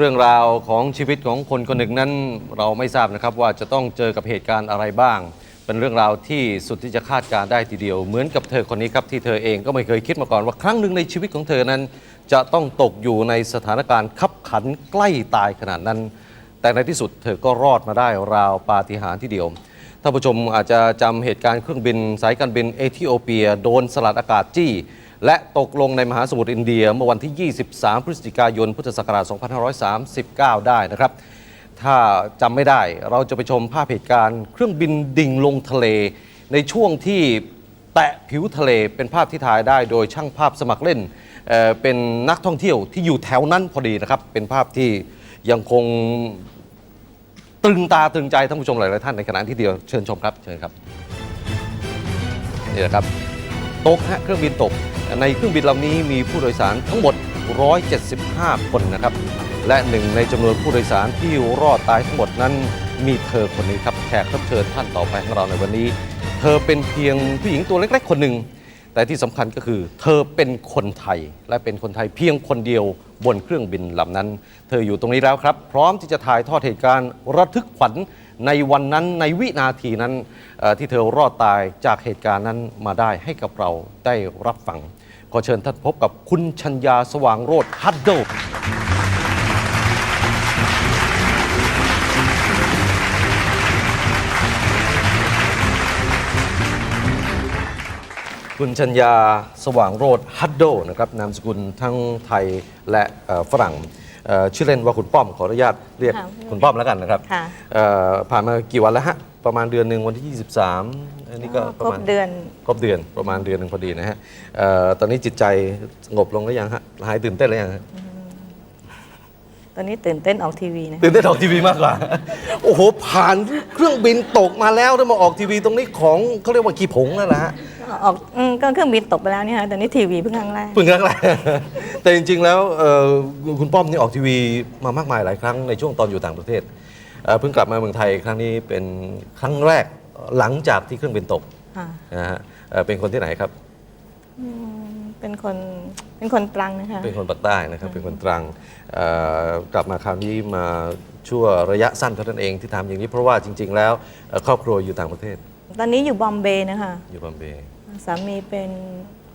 เรื่องราวของชีวิตของคนคนหนึ่งนั้นเราไม่ทราบนะครับว่าจะต้องเจอกับเหตุการณ์อะไรบ้าง เป็นเรื่องราวที่สุดที่จะคาดการได้ทีเดียว เหมือนกับเธอคนนี้ครับที่เธอเองก็ไม่เคยคิดมาก่อนว่าครั้งหนึ่งในชีวิตของเธอนั้น จะต้องตกอยู่ในสถานการณ์ขับขันใกล้ตายขนาดนั้น แต่ในที่สุดเธอก็รอดมาได้ราวปาฏิหาริย์ทีเดียวท่านผู้ชมอาจจะจำเหตุการณ์เครื่องบินสายการบินเอธิโอเปีย โดนสลัดอากาศจี้ และตกลงในมหาสมุทรอินเดียเมื่อวันที่ 23 พฤศจิกายน พุทธศักราช 2539 ได้นะครับ ถ้าจำไม่ได้เราจะไปชมภาพเหตุการณ์เครื่องบินดิ่งลงทะเล ในช่วงที่แตะผิวทะเลเป็นภาพที่ถ่ายได้โดยช่างภาพสมัครเล่นเเป็นนักท่องเที่ยวที่อยู่แถวนั้นพอดีนะครับ เป็นภาพที่ยังคงตรึงตาตรึงใจท่านผู้ชมหลาย ๆ ท่านในขณะที่เดียวเชิญชมครับเชิญครับนี่แหละครับ ตกฮะเครื่องบินตก ในเครื่องบินลำนี้มีผู้โดยสารทั้งหมด 175 คนนะครับ และหนึ่งในจำนวนผู้โดยสารที่รอดตายทั้งหมดนั้น มีเธอคนนี้ครับแขกรับเชิญท่านต่อไปของเราในวันนี้ เธอเป็นเพียงผู้หญิงตัวเล็ก ๆ คนหนึ่งแต่ที่สำคัญก็คือเธอเป็นคนไทยและเป็นคนไทยเพียงคนเดียวบนเครื่องบินลำนั้น เธออยู่ตรงนี้แล้วครับ พร้อมที่จะถ่ายทอดเหตุการณ์ระทึกขวัญ ในวันนั้นในวินาทีนั้นที่เธอรอดตายจากเหตุการณ์นั้นมาได้ให้กับเราได้รับฟัง ขอเชิญท่านพบกับคุณชัญญาสว่างโรธฮัดเดิลคุณชัญญาสว่างโรธฮัดโดนะครับนามสกุลทั้งไทยและฝรั่ง เอ่อชื่อเล่นว่าคุณป้อมขออนุญาตเรียกค่ะคุณป้อมแล้วกันนะครับค่ะ เอ่อผ่านมากี่วันแล้วฮะประมาณเดือนหนึ่งวันที่ 23 อันนี้ก็ปคระรบมาณ เดือน ครบเดือนประมาณเดือนหนึ่งพอดีนะฮะเอ่อตอนนี้จิตใจสงบลงหรือยังฮะหายตื่นเต้นหรือยังฮะตอนนี้ตื่นเต้นออกทีวีนะ ตื่นเต้นออกทีวีมากกว่า โอ้โห ผ่านเครื่องบินตกมาแล้วแล้วมาออกทีวีตรงนี้ของเขาเรียกว่ากี่ผงแล้วนะฮะ ออกอืมก็เครื่องบินตกไปแล้วเนี่ยค่ะตอนนี้ทีวีเพิ่งครั้งแรก เพิ่งครั้งแรก แต่จริง ๆ แล้วเอ่อคุณป้อมนี่ออกทีวีมามากมายหลายครั้งในช่วงตอนอยู่ต่างประเทศเอ่อเพิ่งกลับมาเมืองไทยครั้งนี้เป็นครั้งแรกหลังจากที่เครื่องบินตกค่ะนะฮะเอ่อเป็นคนที่ไหนครับ อืมเป็นคนเป็นคนตรังนะคะ เป็นคนปากใต้นะครับ เป็นคนตรังเอ่อกลับมาคราวนี้มาชั่วระยะสั้นเท่านั้นเองที่ทำอย่างนี้เพราะว่าจริง ๆ แล้วเอ่อครอบครัวอยู่ต่างประเทศตอนนี้อยู่บอมเบย์นะคะ อยู่บอมเบย์ สามีเป็น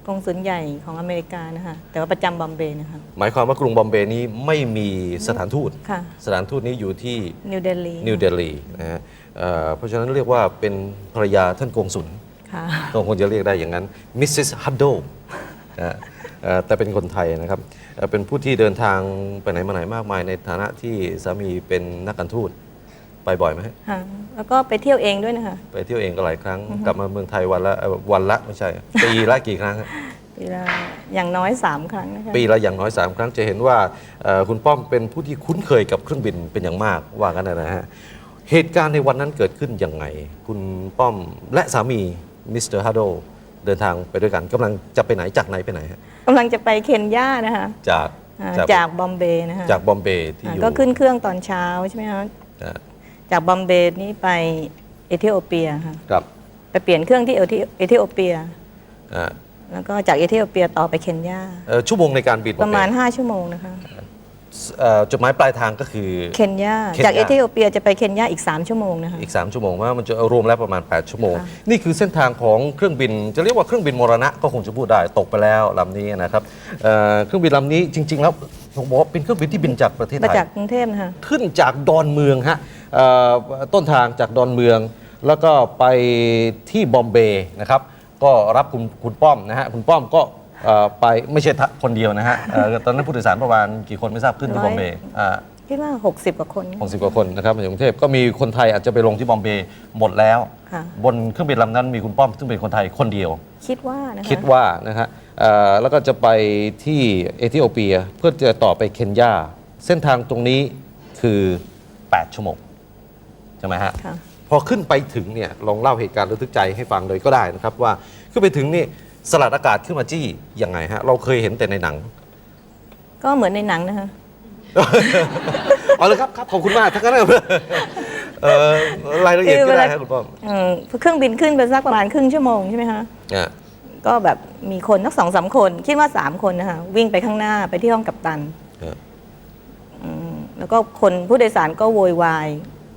กงสุลใหญ่ของอเมริกานะคะแต่ว่าประจำบอมเบย์นะคะ หมายความว่ากรุงบอมเบย์นี้ไม่มีสถานทูต ค่ะ สถานทูตนี้อยู่ที่นิวเดลีนิวเดลีนะฮะเอ่อเพราะฉะนั้นเรียกว่าเป็นภรรยาท่านกงสุล ค่ะ ก็คงจะเรียกได้อย่างนั้นมิสซิสฮัดโดแต่เป็นคนไทยนะครับเอ่อเป็นผู้ที่เดินทางไปไหนมาไหนมากมายในฐานะที่สามีเป็นนักการทูต ไปบ่อยไหมฮะค่ะแล้วก็ไปเที่ยวเองด้วยนะคะไปเที่ยวเองก็หลายครั้ง กลับมาเมืองไทยวันละเอ่อวันละไม่ใช่ ปีละกี่ครั้งฮะ ปีละอย่างน้อยสามครั้งนะคะปีละอย่างน้อย 3 ครั้งจะเห็นว่าเอ่อคุณป้อมเป็นผู้ที่คุ้นเคยกับเครื่องบินเป็นอย่างมากว่ากันนะฮะเหตุการณ์ในวันนั้นเกิดขึ้นยังไง คุณป้อมและสามีมิสเตอร์ฮัดโดเดินทางไปด้วยกันกำลังจะไปไหนจากไหนไปไหนฮะกำลังจะไปเคนยานะคะจากอ่าจากจากบอมเบย์นะคะจากบอมเบย์ที่อ่าอยู่ก็ขึ้นเครื่องตอนเช้าใช่ไหมคะ อ่า จากบอมเบย์นี่ไปเอธิโอเปียค่ะครับไปเปลี่ยนเครื่องที่เอธิเอธิโอเปีย อ่าแล้วก็จากเอธิโอเปียต่อไปเคนยาเอ่อชั่วโมงในการบินประมาณบอเบย์5ชั่วโมงนะคะเอ่อจุดหมายปลายทางก็คือ เคนยาเคนยา จากเอธิโอเปียจะไปเคนยาอีก 3 ชั่วโมงนะคะ อีก 3 ชั่วโมงว่ามันจะรวมแล้วประมาณ 8 ชั่วโมง ค่ะ นี่คือเส้นทางของเครื่องบิน จะเรียกว่าเครื่องบินมรณะก็คงจะพูดได้ตกไปแล้วลำนี้นะครับเอ่อเครื่องบินลำนี้จริง ๆ แล้วผมบอกว่าเป็นเครื่องบินที่บินจากประเทศมาไทยจากกรุงเทพนะคะ ขึ้นจากดอนเมืองฮะเอ่อ ต้นทางจากดอนเมือง แล้วก็ไปที่บอมเบย์นะครับก็รับคุณคุณป้อมนะฮะคุณป้อมก็เอ่อไปไม่ใช่คนเดียวนะฮะเอ่อตอนนั้นผู้โดยสารประมาณกี่คนไม่ทราบขึ้นที่ร้บอยอมเบย์อ่าคิดว่า 60 กว่าคนหกสิบกว่าคนนะครับมาจากกรุงเทพก็มีคนไทยอาจจะไปลงที่บอมเบย์หมดแล้วค่ะบนเครื่องบินลำนั้นมีคุณป้อมซึ่งเป็นคนไทยคนเดียว คิดว่านะคะคิดว่านะฮะเอ่อแล้วก็จะไปที่เอธิโอเปียเพื่อจะต่อไปเคนยา เส้นทางตรงนี้คือ 8 ชั่วโมง ใช่ไหมฮะค่ะ พอขึ้นไปถึงเนี่ยลองเล่าเหตุการณ์ระทึกใจให้ฟังเลยก็ได้นะครับว่าขึ้นไปถึงนี่สลัดอากาศขึ้นมาจี้ยังไงฮะเราเคยเห็นแต่ในหนัง ก็เหมือนในหนังนะคะ เอาเลยครับครับขอบคุณมากทั้งนั้นครับเอ่อรายละเอียดก็ได้ครับคุณป้อมอืมเครื่องบินขึ้นไปสักประมาณครึ่งชั่วโมงใช่ไหมคะ อะก็แบบมีคนนักสองสามคน คิดว่า3คนนะคะวิ่งไปข้างหน้าไปที่ห้องกัปตันอะอืมแล้วก็คนผู้โดยสารก็โวยวาย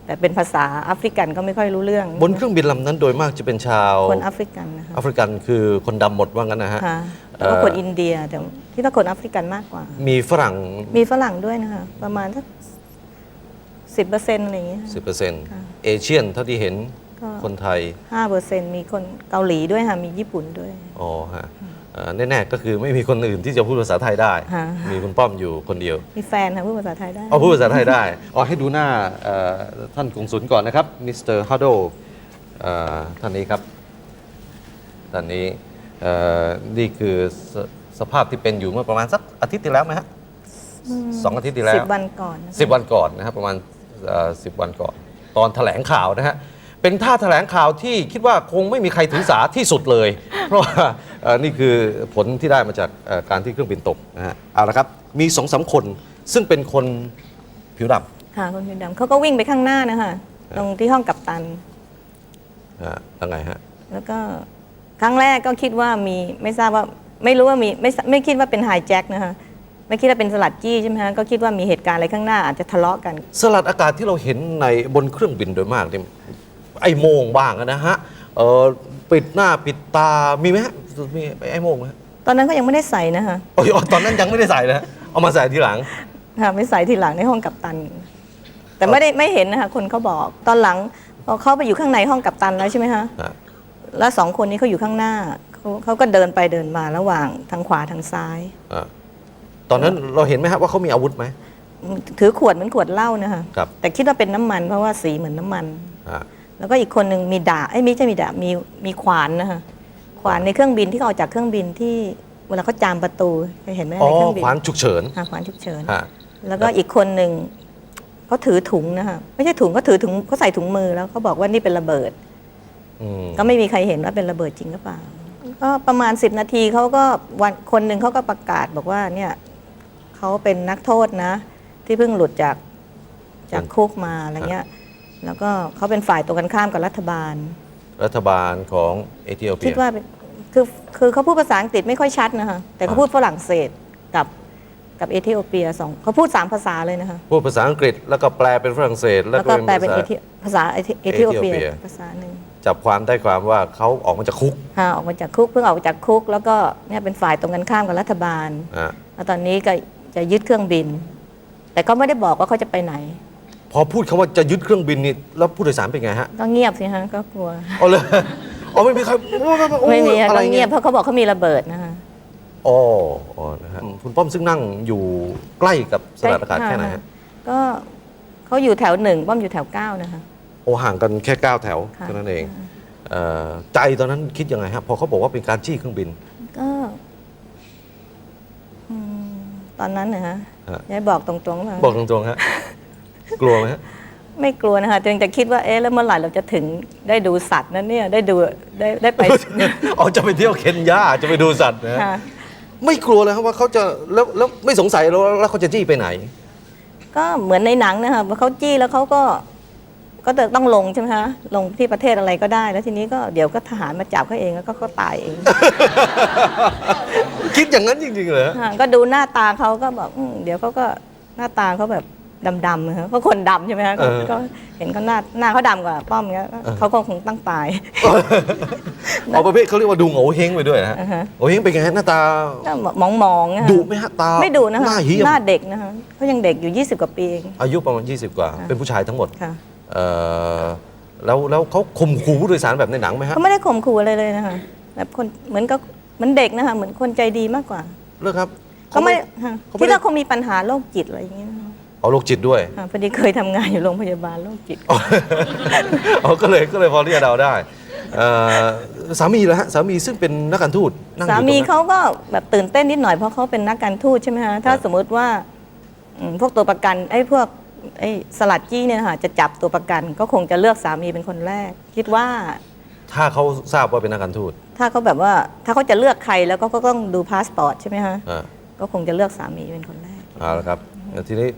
แต่เป็นภาษาแอฟริกันก็ไม่ค่อยรู้เรื่อง บนเครื่องบินลำนั้นโดยมากจะเป็นชาวคนแอฟริกันนะคะแอฟริกันคือคนดำหมดว่างั้นนะฮะค่ะแล้วก็คนอินเดียแต่ที่ว่าคนแอฟริกันมากกว่า มีฝรั่งมีฝรั่งด้วยนะคะประมาณสักสิบเปอร์เซ็นต์อะไรอย่างเงี้ย10%เอเชียนเท่าที่เห็นก็คนไทยห้าเปอร์เซ็นต์มีคนเกาหลีด้วยค่ะมีญี่ปุ่นด้วย อ๋อฮะเอ่อ แน่ๆก็คือไม่มีคนอื่นที่จะพูดภาษาไทยได้ ฮะ มีคุณป้อมอยู่คนเดียว มีแฟนค่ะพูดภาษาไทยได้ เอาพูดภาษาไทยได้อ๋อให้ดูหน้าเอ่อท่านกงสุลก่อนนะครับ มิสเตอร์ฮัดโดท่านนี้ครับ ท่านนี้เอ่อนี่คือสสภาพที่เป็นอยู่เมื่อประมาณสักอาทิตย์ที่แล้วไหมฮะสองอาทิตย์ที่แล้สิวบวันก่อนนะคะสิบวันก่อนนะครับประมาณสิบวันก่อน ตอนแถลงข่าวนะฮะเป็นท่าแถลงข่าวที่คิดว่าคงไม่มีใครถือสาที่สุดเลย เพราะว่าเอ่อนี่คือผลที่ได้มาจากเอ่อการที่เครื่องบินตกนะฮะเอาละครับ มีสองสามคนซึ่งเป็นคนผิวดำค่ะคนผิวดำเขาก็วิ่งไปข้างหน้านะคะตรงที่ห้องกัปตันนะฮะยังไงฮะ แล้วก็ครั้งแรกก็คิดว่ามีไม่ทราบว่าไม่รู้ว่ามีไม่ทราไม่คิดว่าเป็นไฮแจ็คนะคะไม่คิดว่าเป็นสลัดจี้ใช่ไหมคะก็คิดว่ามีเหตุการณ์อะไรข้างหน้าอาจจะทะเลาะกัน สลัดอากาศที่เราเห็นในบนเครื่องบินโดยมากเนี่ยไอ้โมงบ้างนะฮะ เอ่อปิดหน้าปิดตามีไหมฮะมีไอ้โมงไหมฮะตอนนั้นก็ยังไม่ได้ใส่นะคะโอ้ยอ๋อตอนนั้นยังไม่ได้ใส่นะฮะเอามาใส่ทีหลัง ค่ะไม่ใส่ทีหลังในห้องกัปตัน แต่ไม่ได้ไม่เห็นนะคะคนเขาบอกตอนหลังพอเข้าไปอยู่ข้างในห้องกัปตันแล้วใช่ไหมคะฮะ แล้วสองคนนี้เขาอยู่ข้างหน้าเขาเขาก็เดินไปเดินมาระหว่างทางขวาทางซ้าย อะตอนนั้นเราเห็นไหมฮะว่าเขามีอาวุธไหม ถือขวดเหมือนขวดเหล้านะคะครับ แต่คิดว่าเป็นน้ำมันเพราะว่าสีเหมือนน้ำมัน อะ แล้วก็อีกคนหนึ่งมีดาบไอ้ยไม่ใช่มีดาบมีมีขวานนะคะขวานในเครื่องบินที่เขาเอาจากเครื่องบินที่เวลาเขาจามประตูเคยเห็นไหมอ๋อในเครื่องบินขวานฉุกเฉินอ่าขวานฉุกเฉินฮะแล้วก็อีกคนหนึ่งเขาถือถุงนะคะไม่ใช่ถุงเขาถือถุงเขาใส่ถุงมือแล้วเขาบอกว่านี่เป็นระเบิดอืมก็ไม่มีใครเห็นว่าเป็นระเบิดจริงหรือเปล่าก็ประมาณ 10 นาทีเขาก็วันคนหนึ่งเขาก็ประกาศบอกว่าเนี่ยเขาเป็นนักโทษนะ ที่เพิ่งหลุดจากจากคุกมาอะไรเงี้ย แล้วก็เขาเป็นฝ่ายตรงกันข้ามกับรัฐบาล รัฐบาลของเอธิโอเปีคิยดว่าเป็นคือคือเขาพูดภาษาอังกฤษไม่ค่อยชัดนะคะแต่เขาอ่า พูดฝรั่งเศสกับกับเอธิโอเปียสองเขาพูดสามภาษาเลยนะคะพูดภาษาอังกฤษแล้วก็แปลเป็นฝรั่งเศส แล้วแล้วก็ก็แปลเป็นภาเอษา ธิภาษาเอธิเอธิโอเปียเอธิโอเปีย ภาษาหนึ่งจับความได้ความว่าเขาออกมาจากคุกค่ะออกมาจากคุกเพิ่งออกมาจากคุก แล้วก็เนี่ยเป็นฝ่ายตรงกันข้ามกับรัฐบาล อะแล้วตอนนี้ก็จะยึดเครื่องบิน แต่ก็ไม่ได้บอกว่าเขาจะไปไหน พอพูดคาว่าจะยึดเครื่องบินนี่แล้วผู้โดยสารเป็นไงฮะก็เงียบสิฮะก็กลัวอ๋อเลยอ๋อไม่มีใครโอ้ไม่มีฮะอะไรก็เงียบเพราะเขาบอกเขามีระเบิดนะคะ อ๋ออ๋อนะฮะคุณป้อมซึ่งนั่งอยู่ใกล้กับสถานอากาศแค่ไหนฮะก็เขาอยู่แถวหนึ่งป้อมอยู่แถวเก้านะคะ โอห่างกันแค่ก้าวแถวค่ะ เท่านั้นเองเอ่อใจตอนนั้นคิดยังไงฮะพอเขาบอกว่าเป็นการจี้เครื่องบิน ก็อืมตอนนั้นนะฮะฮะ ยายบอกตรงๆว่าบอกตรงๆฮะ กลัวไหมฮะไม่กลัวนะคะจึงจะคิดว่าเอ๊ะแล้วเมื่อไหร่เราจะถึงได้ดูสัตว์นั้นเนี่ยได้ดูได้ได้ไป อ๋อจะไปเที่ยวเคนยาจะไปดูสัตว์นะฮะค่ะไม่กลัวเลยครับว่าเขาจะแล้วแล้วไม่สงสัยแล้วแล้วเขาจะจี้ไปไหน ก็เหมือนในหนังนะคะว่าเขาจี้แล้วเขาก็ ก็จะต้องลงใช่ไหมคะลงที่ประเทศอะไรก็ได้ แล้วทีนี้ก็เดี๋ยวก็ทหารมาจับเขาเองแล้วก็เขาตายเอง คิดอย่างนั้นจริงๆเหรอค่ะก็ดูหน้าตาเขาก็บอกอืมเดี๋ยวเขาก็หน้าตาเขาแบบ ดำๆนะคะเพราะคนดำใช่ไหมคะก็ก็เห็นเขาหน้าหน้าเขาดำกว่าป้อมเงี้ยเขาก็คงตั้งตายอ๋อประเภทเขาเรียกว่าดูโง่เฮงไปด้วยนะฮะอ่าฮะ โง่เฮงเป็นไงฮะหน้าตาก็มองมองๆอะดุไหมฮะตาไม่ดุนะคะหน้าเหี้ยมหน้าเด็กนะคะเขายังเด็กอยู่ 20 กว่าปีเอง อายุประมาณ 20 กว่า ค่ะ เป็นผู้ชายทั้งหมดค่ะเอ่อแล้วแล้วเขาข่มขู่ผู้โดยสารแบบในหนังไหมฮะเขาไม่ได้ข่มขู่อะไรเลยนะคะแบบคนเหมือนกับเหมือนเด็กนะคะเหมือนคนใจดีมากกว่า เลิกครับเขาไม่ค่ะเขาไม่คิดได้ ว่าคงมีปัญหาโรคจิตอะไรอย่างเงี้ยนะคะ เอาโรคจิตด้วยค่ะพอดีเคยทำงานอยู่โรงพยาบาลโรคจิตอ๋อก็เลยก็เลยพอที่จะเดาได้เอ่อสามีเหรอฮะสามีซึ่งเป็นนักการทูตนั่งอสายู่ตรงมีนั้น เขาก็แบบตื่นเต้นนิดหน่อยเพราะเขาเป็นนักการทูตใช่ไหมคะถ้าครับ สมมุติว่าอืมพวกตัวประกันไอ้พวกไอ้สลัดจี้เนี่ยนะคะจะจับตัวประกัน ก็คงจะเลือกสามีเป็นคนแรก คิดว่าถ้าเขาทราบว่าเป็นนักการทูตถ้าเขาแบบว่าถ้าเขาจะเลือกใครแล้วก็ก็ต้องดูพาสปอร์ตใช่ไหมคะอ่าก็คงจะเลือกสามีเป็นคนแรก เอาละครับ ทีนี้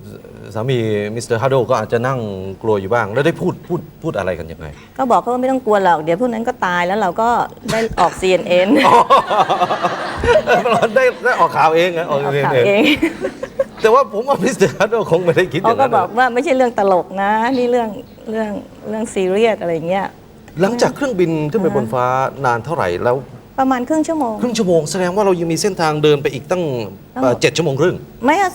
สามีมิสเตอร์ฮาร์โดก็อาจจะนั่งกลัวอยู่บ้าง แล้วได้พูดพูดพูดอะไรกันยังไง ก็บอกเขาว่าไม่ต้องกลัวหรอก เดี๋ยวพวกนั้นก็ตายแล้วเราก็ได้ออก CNN เราได้ได้ออกข่าวเองนะออกออกเองข่าวเองเองแต่ว่าผมว่ามิสเตอร์ฮัตคงไม่ได้คิดอเขาย่างก็นั้นบอกนะว่าไม่ใช่เรื่องตลกนะ นี่เรื่องเรื่องเรื่องซีเรียสอะไรอย่างเงี้ยหลังจากเครื่องบินขึ้นไปบนฟ้านานเท่าไหร่แล้ว ประมาณครึ่งชั่วโมง ครึ่งชั่วโมงแสดงว่าเรายังมีเส้นทางเดินไปอีกตั้งเอ่อเจ็ดชั่วโมงครึ่ง ไม่อะ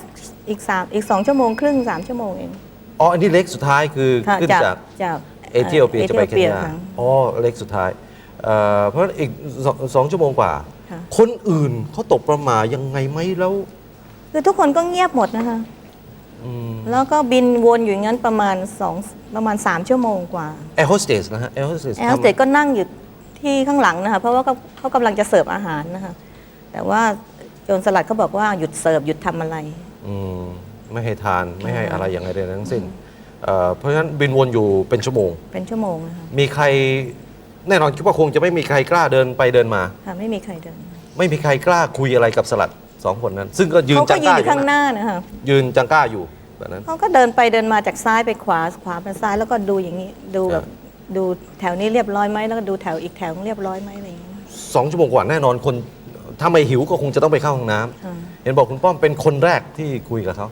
อีกสามอีกสองชั่วโมงครึ่งสามชั่วโมงเองอ๋ออันนี้เล็กสุดท้ายคือค่ะขึ้นจากจากจากเอธิโอเปียจะไปเคนยาค่ะ อ๋อเล็กสุดท้ายเอ่อเพราะฉะนั้นอีกสองสองชั่วโมงกว่า ค่ะ คนอื่นเขาตกประหมายังไงไหมแล้วคือทุกคนก็เงียบหมดนะคะ อืมแล้วก็บินวนอยู่อย่างนั้นประมาณสองประมาณสามชั่วโมงกว่า แอร์โฮสเตสนะฮะแอร์โฮสเตส แอร์โฮสเตสก็นั่งอยู่ที่ข้างหลังนะคะ เพราะว่าเขาเขากำลังจะเสิร์ฟอาหารนะคะ แต่ว่าโจรสลัดเขาบอกว่าหยุดเสิร์ฟหยุดทำอะไร อืมไม่ให้ทานไม่ให้อะไรอย่างไรใดๆทั้งสิ้นเอ่อเพราะฉะนั้นบินวนอยู่เป็นชั่วโมง เป็นชั่วโมงนะคะมีใครแน่นอนคิดว่าคงจะไม่มีใครกล้าเดินไปเดินมา ค่ะไม่มีใครเดินไม่มีใครกล้าคุยอะไรกับสลัดสองคนนั้น ซึ่งก็ยืนเขาจัก็งยืกนล้าออยู่ยู่ข้างหนะน้านะคะยืนจังกล้าอยู่แบบนั้น เขาก็เดินไปเดินมาจากซ้ายไปขวาขวาไปซ้ายแล้วก็ดูอย่างนี้ ดูแบบครับ ดูแถวนี้เรียบร้อยไหมแล้วก็ดูแถวอีกแถวเรียบร้อยไหมอะไรอย่างเงี้ยสองชั่วโมงกว่าแน่นอนคน ถ้าไม่หิวก็คงจะต้องไปเข้าห้องน้ำค่ะเห็นบอกคุณป้อมเป็นคนแรกที่คุยกับเขา